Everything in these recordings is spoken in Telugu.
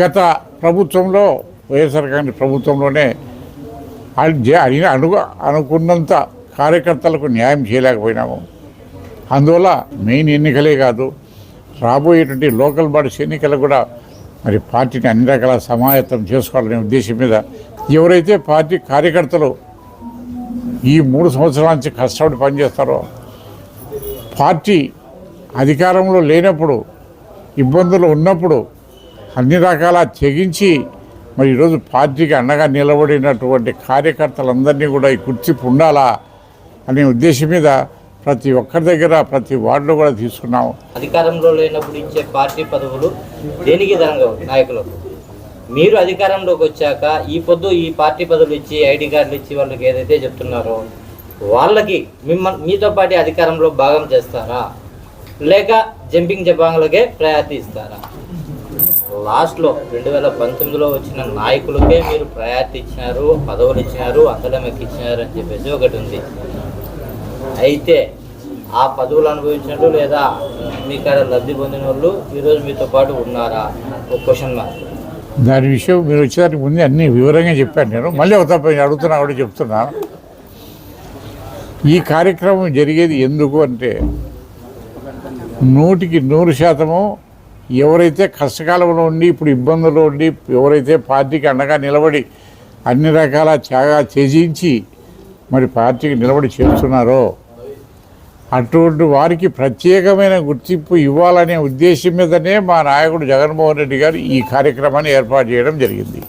గత ప్రభుత్వంలో వైఎస్ఆర్ కాంగ్రెస్ ప్రభుత్వంలోనే అయిన అను అనుకున్నంత కార్యకర్తలకు న్యాయం చేయలేకపోయినాము. అందువల్ల మెయిన్ ఎన్నికలే కాదు రాబోయేటువంటి లోకల్ బాడీస్ ఎన్నికలు కూడా మరి పార్టీని అన్ని రకాల సమాయత్తం చేసుకోవాలనే ఉద్దేశం మీద ఎవరైతే పార్టీ కార్యకర్తలు ఈ మూడు సంవత్సరాల నుంచి కష్టపడి పనిచేస్తారో పార్టీ అధికారంలో లేనప్పుడు ఇబ్బందులు ఉన్నప్పుడు అన్ని రకాల తెగించి మరి ఈరోజు పార్టీకి అండగా నిలబడినటువంటి కార్యకర్తలందరినీ కూడా ఈ గుర్తింపు ఉండాలా అనే ఉద్దేశం మీద ప్రతి ఒక్కరి దగ్గర ప్రతి వార్డులో కూడా తీసుకున్నాం. అధికారంలో లేనప్పుడు ఇచ్చే పార్టీ పదవులు దేనికి తరంగవు నాయకులకు. మీరు అధికారంలోకి వచ్చాక ఈ పొద్దు ఈ పార్టీ పదవులు ఇచ్చి ఐడి కార్డులు ఇచ్చి వాళ్ళకి ఏదైతే చెప్తున్నారో వాళ్ళకి మిమ్మల్ని మీతో పాటు అధికారంలో భాగం చేస్తారా? లేక జంపింగ్ జపాంగ్లకే ప్రయారిటీ ఇస్తారా? లాస్ట్లో రెండు వేల పంతొమ్మిదిలో వచ్చిన నాయకులకే మీరు ప్రయారిటీ ఇచ్చినారు పదవులు ఇచ్చినారు అందరం ఎక్కిచ్చినారు అని చెప్పేసి ఒకటి ఉంది. అయితే ఆ పదవులు అనుభవించినట్టు లేదా మీ కాడ లబ్ధి పొందిన వాళ్ళు ఈరోజు మీతో పాటు ఉన్నారా? ఒక క్వశ్చన్ మార్క్ దాని విషయం మీరు వచ్చేదానికి ముందే అన్ని వివరంగా చెప్పాను నేను. మళ్ళీ ఒక తప్ప అడుగుతున్నా కూడా చెప్తున్నాను ఈ కార్యక్రమం జరిగేది ఎందుకు అంటే నూటికి నూరు శాతము ఎవరైతే కష్టకాలంలో ఉండి ఇప్పుడు ఇబ్బందుల్లో ఉండి ఎవరైతే పార్టీకి అండగా నిలబడి అన్ని రకాల త్యాగా త్యజించి మరి పార్టీకి నిలబడి చేస్తున్నారో అటువంటి వారికి ప్రత్యేకమైన గుర్తింపు ఇవ్వాలనే ఉద్దేశం మీదనే మా నాయకుడు జగన్మోహన్ రెడ్డి గారు ఈ కార్యక్రమాన్ని ఏర్పాటు చేయడం జరిగింది.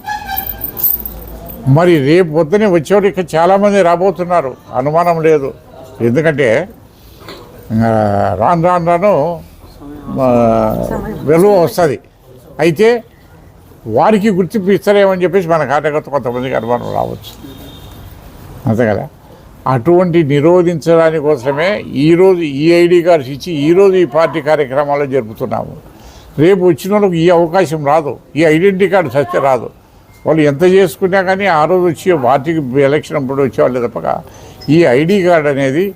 మరి రేపు పొద్దునే వచ్చేవాడు ఇక్కడ చాలామంది రాబోతున్నారు. అనుమానం లేదు. ఎందుకంటే రాను రాను రాను వెలువ వస్తుంది. అయితే వారికి గుర్తింపు ఇస్తారేమని చెప్పేసి మన కార్యకర్త కొంతమందికి అనుమానం రావచ్చు. అంతే కదా? అటువంటి నిరోధించడాని కోసమే ఈరోజు ఈ ఐడి కార్డ్స్ ఇచ్చి ఈరోజు ఈ పార్టీ కార్యక్రమాలు జరుపుతున్నాము. రేపు వచ్చిన వాళ్ళకి ఈ అవకాశం రాదు. ఈ ఐడెంటిటీ కార్డు సస్తే రాదు. వాళ్ళు ఎంత చేసుకున్నా కానీ ఆ రోజు వచ్చి పార్టీకి ఎలక్షన్ అప్పుడు వచ్చేవాళ్ళు తప్పక. ఈ ఐడి కార్డు అనేది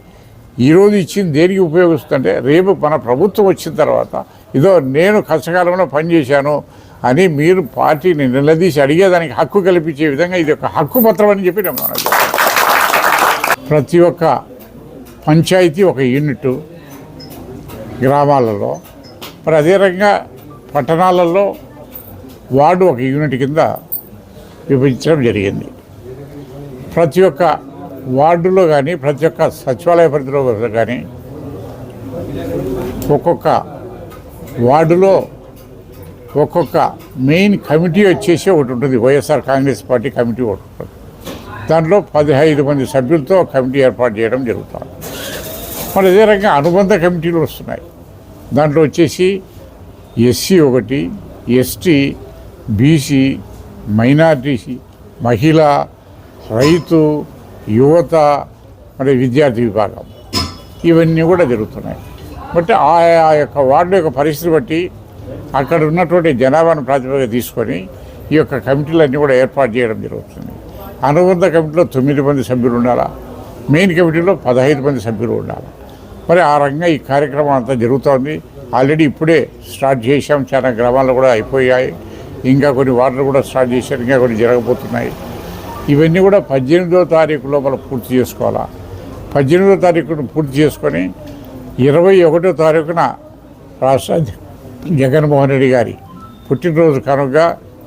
ఈరోజు ఇచ్చింది దేనికి ఉపయోగిస్తుంటే రేపు మన ప్రభుత్వం వచ్చిన తర్వాత ఇదో నేను కష్టకాలంలో పనిచేశాను అని మీరు పార్టీని నిలదీసి అడిగేదానికి హక్కు కల్పించే విధంగా ఇది ఒక హక్కు పత్రం అని చెప్పి నేను మనకు ప్రతి ఒక్క పంచాయతీ ఒక యూనిట్ గ్రామాలలో మరి అదే రకంగా పట్టణాలలో వార్డు ఒక యూనిట్ కింద విభజించడం జరిగింది. ప్రతి ఒక్క వార్డులో కానీ ప్రతి ఒక్క సచివాలయ పరిధిలో కానీ ఒక్కొక్క వార్డులో ఒక్కొక్క మెయిన్ కమిటీ వచ్చేసి ఒకటి ఉంటుంది. వైఎస్ఆర్ కాంగ్రెస్ పార్టీ కమిటీ ఒకటి ఉంటుంది. దాంట్లో పదిహైదు మంది సభ్యులతో కమిటీ ఏర్పాటు చేయడం జరుగుతుంది. మరి అదే రకంగా అనుబంధ కమిటీలు వస్తున్నాయి. దాంట్లో వచ్చేసి ఎస్సీ ఒకటి ఎస్టీ బీసీ మైనార్టీసీ మహిళ రైతు యువత మరి విద్యార్థి విభాగం. ఇవన్నీ కూడా జరుగుతున్నాయి. బట్టి ఆయా యొక్క వార్డు యొక్క పరిస్థితి బట్టి అక్కడ ఉన్నటువంటి జనాభాను ప్రాతిపదిక తీసుకొని ఈ యొక్క కమిటీలన్నీ కూడా ఏర్పాటు చేయడం జరుగుతుంది. అనుబంధ కమిటీలో తొమ్మిది మంది సభ్యులు ఉండాలా? మెయిన్ కమిటీలో పదహైదు మంది సభ్యులు ఉండాలి? మరి ఆ రకంగా ఈ కార్యక్రమం అంతా జరుగుతోంది. ఆల్రెడీ ఇప్పుడే స్టార్ట్ చేశాం. చాలా గ్రామాలు కూడా అయిపోయాయి. ఇంకా కొన్ని వార్డులు కూడా స్టార్ట్ చేశారు. ఇంకా కొన్ని జరగబోతున్నాయి. ఇవన్నీ కూడా పద్దెనిమిదో తారీఖు లోపల పూర్తి చేసుకోవాలా? పద్దెనిమిదో తారీఖును పూర్తి చేసుకొని ఇరవై ఒకటో తారీఖున రాష్ట్ర జగన్మోహన్ రెడ్డి గారి పుట్టినరోజు కనుక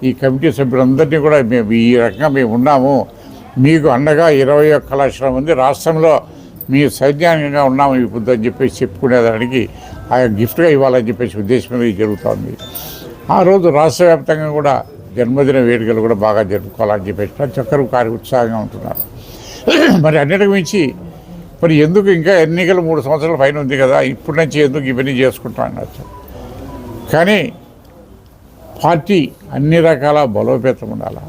ఈ కమిటీ సభ్యులందరినీ కూడా మేము ఈ రకంగా మేము ఉన్నాము. మీకు అండగా ఇరవై ఒక్క లక్షల మంది రాష్ట్రంలో మీ సైన్యంగా ఉన్నాము ఈ అని చెప్పేసి చెప్పుకునేదానికి ఆ గిఫ్ట్గా ఇవ్వాలని చెప్పేసి ఉద్దేశం మీద జరుగుతోంది. ఆ రోజు రాష్ట్ర వ్యాప్తంగా కూడా జన్మదిన వేడుకలు కూడా బాగా జరుపుకోవాలని చెప్పేసి ప్రతి ఒక్కరు కార్య ఉత్సాహంగా ఉంటున్నారు. మరి అన్నిటికి మించి మరి ఎందుకు ఇంకా ఎన్నికలు మూడు సంవత్సరాల పైన ఉంది కదా ఇప్పటి నుంచి ఎందుకు ఇవన్నీ చేసుకుంటాం అనొచ్చు కానీ పార్టీ అన్ని రకాల బలోపేతం ఉండాలి?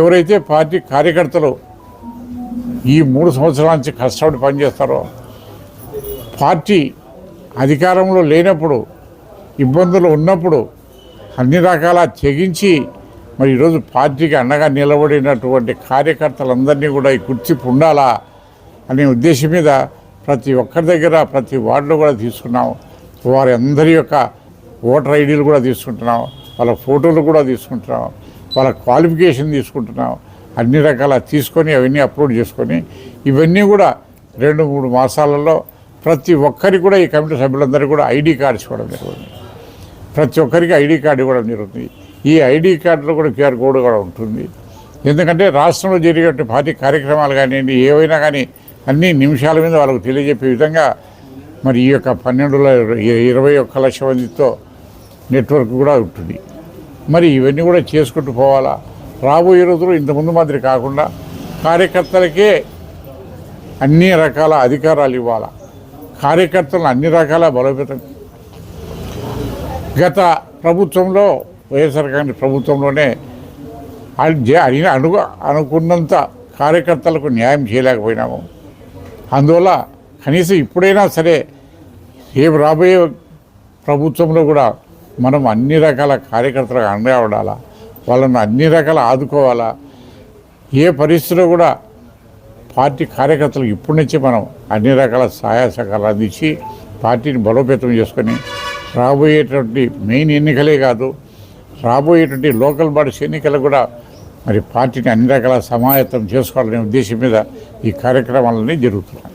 ఎవరైతే పార్టీ కార్యకర్తలు ఈ మూడు సంవత్సరాల నుంచి కష్టపడి పనిచేస్తారో పార్టీ అధికారంలో లేనప్పుడు ఇబ్బందులు ఉన్నప్పుడు అన్ని రకాల తెగించి మరి ఈరోజు పార్టీకి అండగా నిలబడినటువంటి కార్యకర్తలందరినీ కూడా ఈ కుర్చీ ఉండాలా అనే ఉద్దేశం మీద ప్రతి ఒక్కరి దగ్గర ప్రతి వార్డులో కూడా తీసుకున్నాం. వారి అందరి యొక్క ఓటర్ ఐడీలు కూడా తీసుకుంటున్నాం. వాళ్ళ ఫోటోలు కూడా తీసుకుంటున్నాం. వాళ్ళ క్వాలిఫికేషన్ తీసుకుంటున్నాం. అన్ని రకాల తీసుకొని అవన్నీ అప్లోడ్ చేసుకొని ఇవన్నీ కూడా రెండు మూడు మాసాలలో ప్రతి ఒక్కరికి కూడా ఈ కమిటీ సభ్యులందరూ కూడా ఐడి కార్డ్స్ ఇవ్వడం జరుగుతుంది. ప్రతి ఒక్కరికి ఐడి కార్డు ఇవ్వడం జరుగుతుంది. ఈ ఐడి కార్డులో కూడా క్యూఆర్ కోడ్ కూడా ఉంటుంది. ఎందుకంటే రాష్ట్రంలో జరిగే పార్టీ కార్యక్రమాలు కానివ్వండి ఏవైనా కానీ అన్ని నిమిషాల మీద వాళ్ళకు తెలియజెప్పే విధంగా మరి ఈ యొక్క పన్నెండులో ఇరవై ఒక్క లక్ష మందితో నెట్వర్క్ కూడా ఉంటుంది. మరి ఇవన్నీ కూడా చేసుకుంటూ పోవాలా? రాబోయే రోజులు ఇంతకుముందు మాదిరి కాకుండా కార్యకర్తలకే అన్ని రకాల అధికారాలు ఇవ్వాలా? కార్యకర్తలను అన్ని రకాల బలోపేతం. గత ప్రభుత్వంలో వైఎస్ఆర్ కాంగ్రెస్ ప్రభుత్వంలోనే అది అను అనుకున్నంత కార్యకర్తలకు న్యాయం చేయలేకపోయినాము. అందువల్ల కనీసం ఇప్పుడైనా సరే ఏ రాబోయే ప్రభుత్వంలో కూడా మనం అన్ని రకాల కార్యకర్తలకు అండగా ఉండాలా? వాళ్ళను అన్ని రకాల ఆదుకోవాలా? ఏ పరిస్థితిలో కూడా పార్టీ కార్యకర్తలకు ఇప్పటి నుంచి మనం అన్ని రకాల సహాయ సహకారాలు అందించి పార్టీని బలోపేతం చేసుకొని రాబోయేటువంటి మెయిన్ ఎన్నికలే కాదు రాబోయేటువంటి లోకల్ బాడీస్ ఎన్నికలు కూడా మరి పార్టీని అన్ని రకాల సమాయత్తం చేసుకోవాలనే ఉద్దేశం మీద ఈ కార్యక్రమాలన్నీ జరుగుతున్నాయి.